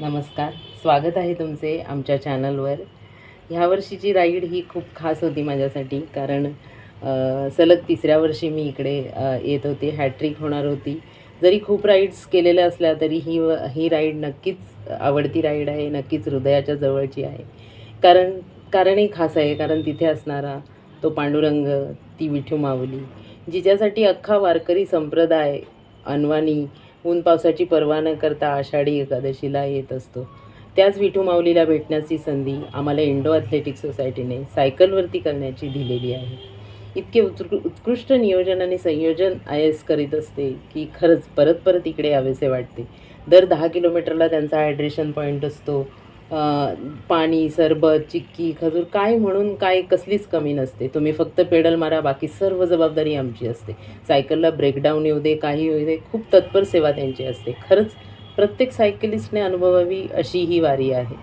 नमस्कार. स्वागत आहे तुमचे आमच्या चॅनलवर ह्या वर्षीची राईड ही खूप खास होती माझ्यासाठी कारण सलग तिसऱ्या वर्षी मी इकडे येत होते. हॅट्रिक होणार होती. जरी खूप राईड्स केलेल्या असल्या तरी ही व- ही राईड नक्कीच आवडती राईड आहे नक्कीच हृदयाच्या जवळची आहे. कारण कारणही खास आहे. कारण तिथे असणारा तो पांडुरंग ती विठू माऊली जिच्यासाठी अख्खा वारकरी संप्रदाय अनवाणी ऊन पावसाची पर्वा न करता आषाढी एकादशीला येत असतो. त्याच विठू माऊलीला भेटण्याची संधी आम्हाला इंडो ॲथलेटिक सोसायटीने सायकलवरती करण्याची दिलेली आहे. इतके उत्कृ उत्कृष्ट नियोजन आणि संयोजन आय एस करीत असते की खरंच परत परत इकडे यावेसे वाटते. दर दहा किलोमीटरला त्यांचा हायड्रेशन पॉईंट असतो. पाणी सरबत चिक्की खजूर काय म्हणून काय कसलीच कमी नसते. तुम्ही फक्त पेडल मारा बाकी सर्व जबाबदारी आमची असते. सायकलला ब्रेकडाऊन येऊ दे काही येऊ दे खूप तत्पर सेवा त्यांची असते. खरंच प्रत्येक सायकलिस्टने अनुभवावी अशी ही वारी आहे.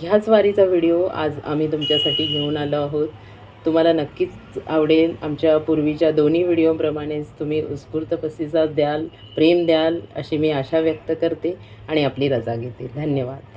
ह्याच वारीचा व्हिडिओ आज आम्ही तुमच्यासाठी घेऊन आलो आहोत. तुम्हाला नक्कीच आवडेल. आमच्या पूर्वीच्या दोन्ही व्हिडिओप्रमाणेच तुम्ही उत्स्फूर्त प्रतिसाद द्याल प्रेम द्याल अशी मी आशा व्यक्त करते आणि आपली रजा घेते. धन्यवाद.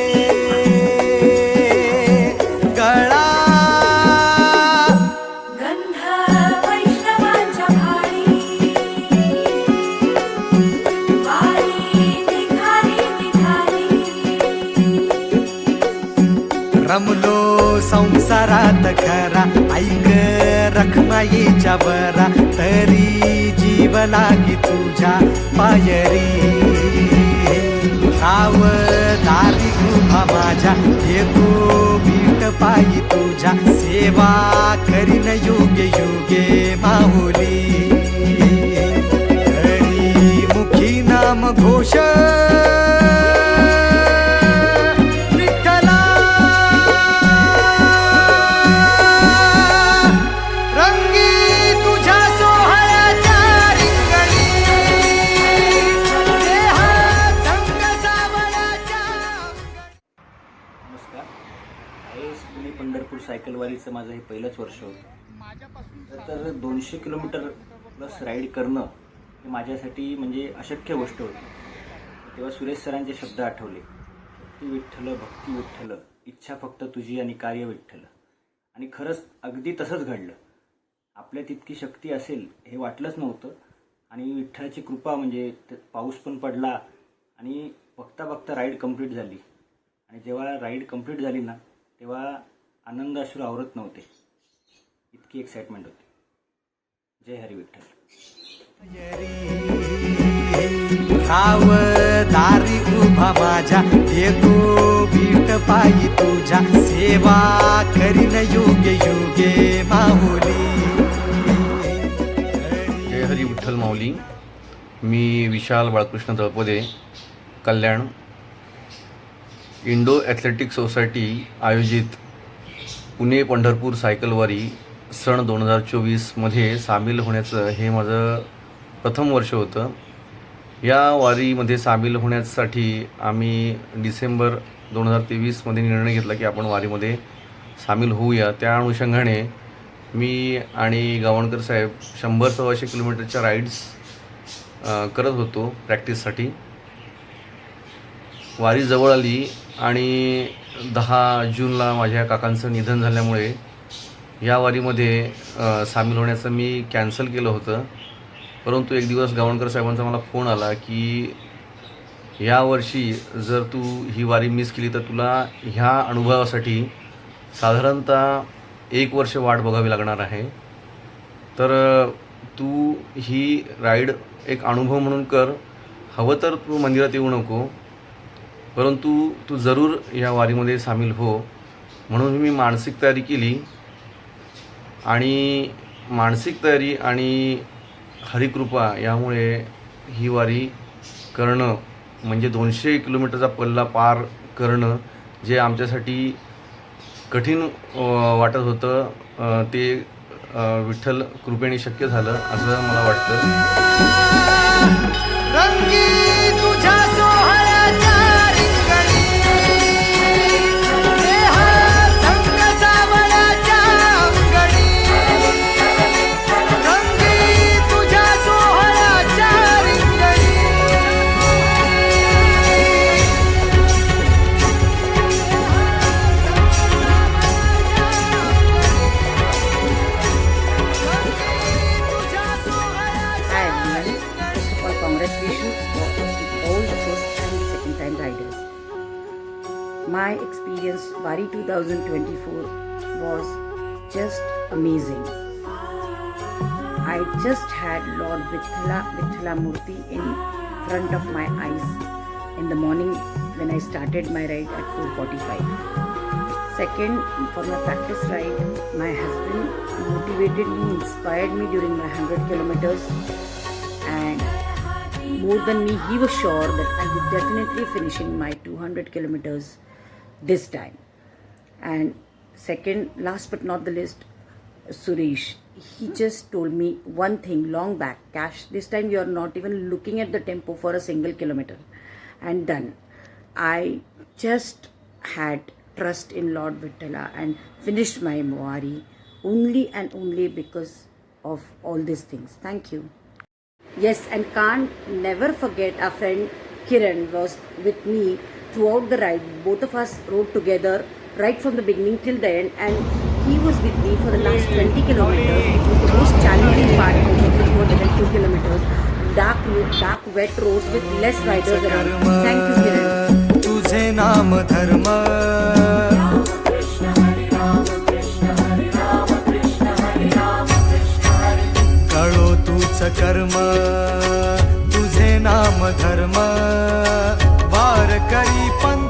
रखमाईच्या बरा तरी जीव लागी तुझ्या पायरी. राव दारी उभा माझ्या येतो बीट पायी तुझ्या सेवा करीन योगे योगे माहुली एस पुणे पंढरपूर सायकलवारीचं माझं हे पहिलंच वर्ष होतं. तर दोनशे किलोमीटर प्लस राईड करणं हे माझ्यासाठी म्हणजे अशक्य गोष्ट होती. तेव्हा सुरेश सरांचे शब्द आठवले. भक्ती विठ्ठल भक्ती विठ्ठल इच्छा फक्त तुझी आणि कार्य विठ्ठल. आणि खरंच अगदी तसंच घडलं. आपल्यात इतकी शक्ती असेल हे वाटलंच नव्हतं. आणि विठ्ठलाची कृपा म्हणजे पाऊस पण पडला आणि बघता बघता राईड कंप्लीट झाली. आणि जेव्हा राईड कंप्लीट झाली ना तेव्हा आनंद अश्रू आवरत नव्हते. इतकी एक्साइटमेंट होती. जय हरी विठ्ठल. राव दारी उभा माझ्या. येतो बीट पायी तुझ्या. सेवा करीन योगे योगे माहुली जय हरी विठ्ठल माऊली. मी Vishal Balkrishna Talpade. Kalyan Indo athletic society आयोजित पुणे पंढरपूर सायकलवारी सण दोन हजार चोवीसमध्ये सामील होण्याचं हे माझं प्रथम वर्ष होतं. या वारीमध्ये सामील होण्यासाठी आम्ही डिसेंबर दोन हजार तेवीसमध्ये निर्णय घेतला की आपण वारीमध्ये सामील होऊया. त्या अनुषंगाने मी आणि गावणकर साहेब शंभर सव्वाशे किलोमीटरच्या राईड्स करत होतो प्रॅक्टिससाठी वारी जवळ आली आणि दहा जूनला माझ्या काकांचं निधन झाल्यामुळे या वारीमध्ये सामील होण्याचं मी कॅन्सल केलं होतं. परंतु एक दिवस गावणकर साहेबांचा मला फोन आला की यावर्षी जर तू ही वारी मिस केली तर तुला ह्या अनुभवासाठी साधारणतः एक वर्ष वाट बघावी लागणार आहे. तर तू ही राईड एक अनुभव म्हणून कर. हवं तर तू मंदिरात येऊ नको. परंतु तू जरूर या वारीमध्ये सामील हो. म्हणून मी मानसिक तयारी केली. आणि मानसिक तयारी आणि हरिकृपा यामुळे ही वारी करणं म्हणजे दोनशे किलोमीटरचा पल्ला पार करणं जे आमच्यासाठी कठीण वाटत होतं ते विठ्ठल कृपेने शक्य झालं असं मला वाटतं. 2024 was just amazing. I just had Lord Vithala Vithala Murti in front of my eyes in the morning when I started my ride at 4:45. Second, for my practice ride, my husband motivated me, inspired me during my 100 kilometers, and more than me, he was sure that I would definitely finishing my 200 kilometers this time. And second, last but not the least, Suresh. He just told me one thing long back Cash, this time you are not even looking at the tempo for a single kilometer. And done. I just had trust in Lord Vittala and finished my Moari only and only because of all these things. Thank you. Yes, and can't never forget our friend Kiran was with me throughout the ride. Both of us rode together right from the beginning till the end, and he was with me for the last 20 kilometers, which was the most challenging part of the 202 kilometers. Dark, dark, wet roads with less riders around. Thank you, Kiran. तुझे नाम धर्म कळो तुझ कर्म तुझे नाम धर्म वार करी पंथा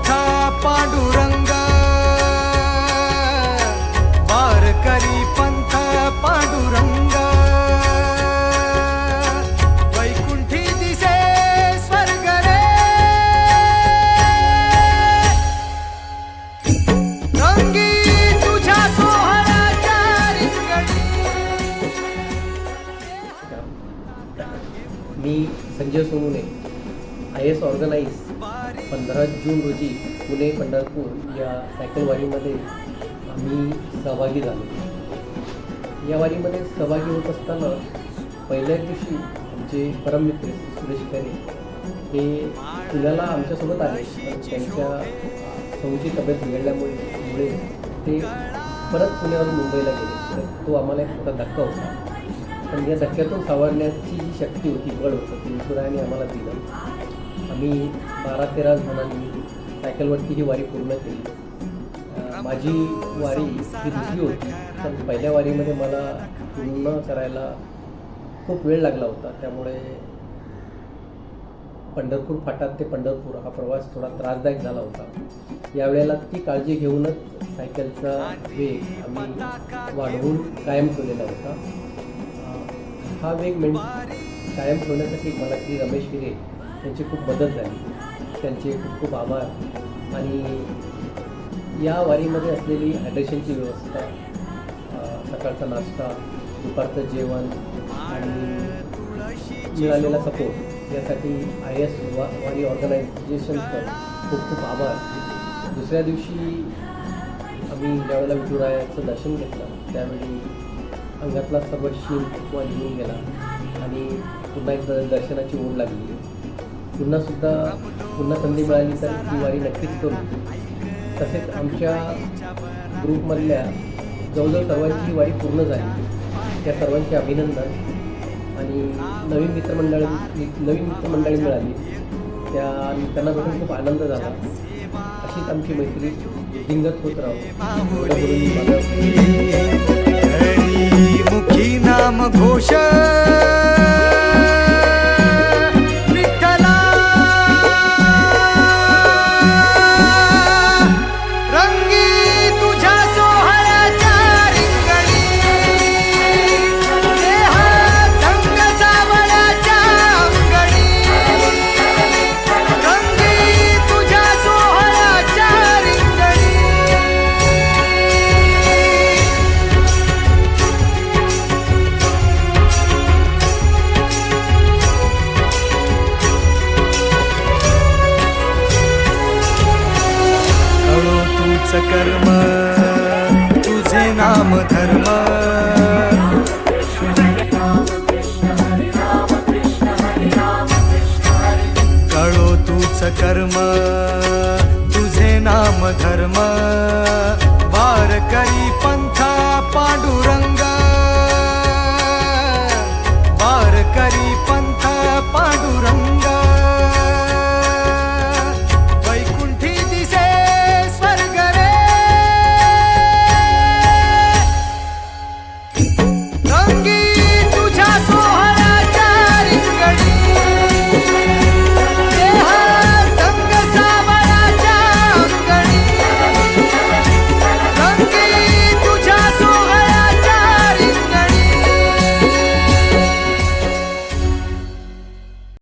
I S organise पंधरा जून रोजी पुणे पंढरपूर या सायकल वारीमध्ये आम्ही सहभागी झालो. या वारीमध्ये सहभागी होत असताना पहिल्या दिवशी आमचे परममित्र सुरेश खरे हे पुण्याला आमच्यासोबत आले. पण त्यांच्या सौची तब्येत बिघडल्यामुळे मुळे ते परत पुण्यावरून मुंबईला गेले. तर तो आम्हाला एक मोठा धक्का होता. पण या धक्क्यातून सावरण्याची जी शक्ती होती बळ होतं ती विठुरायाने आम्हाला दिलं. मी बारा तेरा जणांनी सायकलवरती ही वारी पूर्ण केली. माझी वारी ही दुसरी होती पण पहिल्या वारीमध्ये मला पूर्ण करायला खूप वेळ लागला होता. त्यामुळे पंढरपूर फाटात ते पंढरपूर हा प्रवास थोडा त्रासदायक झाला होता. यावेळेला ती काळजी घेऊनच सायकलचा वेग आम्ही वाढवून कायम ठेवलेला होता. हा वेग मेन कायम ठेवण्यासाठी मला श्री रमेश हिरे त्यांची खूप मदत झाली. त्यांचे खूप खूप आभार. आणि या वारीमध्ये असलेली हायड्रेशनची व्यवस्था सकाळचा नाश्ता दुपारचं जेवण आणि मिळालेला सपोर्ट यासाठी आय एस वा वारी ऑर्गनायझेशनचं खूप खूप आभार. दुसऱ्या दिवशी आम्ही ज्यावेळेला विठुरायाचं दर्शन घेतलं त्यावेळी अंगातला सर्व शीम थकवा निघून गेला आणि पुन्हा एकदा दर्शनाची ओढ लागली. पुन्हासुद्धा पुन्हा संधी मिळाली तर ती वारी नक्कीच करू. तसेच आमच्या ग्रुपमधल्या जवळजवळ सर्वांची वारी पूर्ण झाली. त्या सर्वांचे अभिनंदन. आणि नवीन मित्रमंडळी नवीन मित्रमंडळी मिळाली. त्या त्यांना बघून खूप आनंद झाला. अशीच आमची मैत्री जिंगत होत राहू. मुखी नाम घोष. धर्म वारकरी पंथा पांडुरंग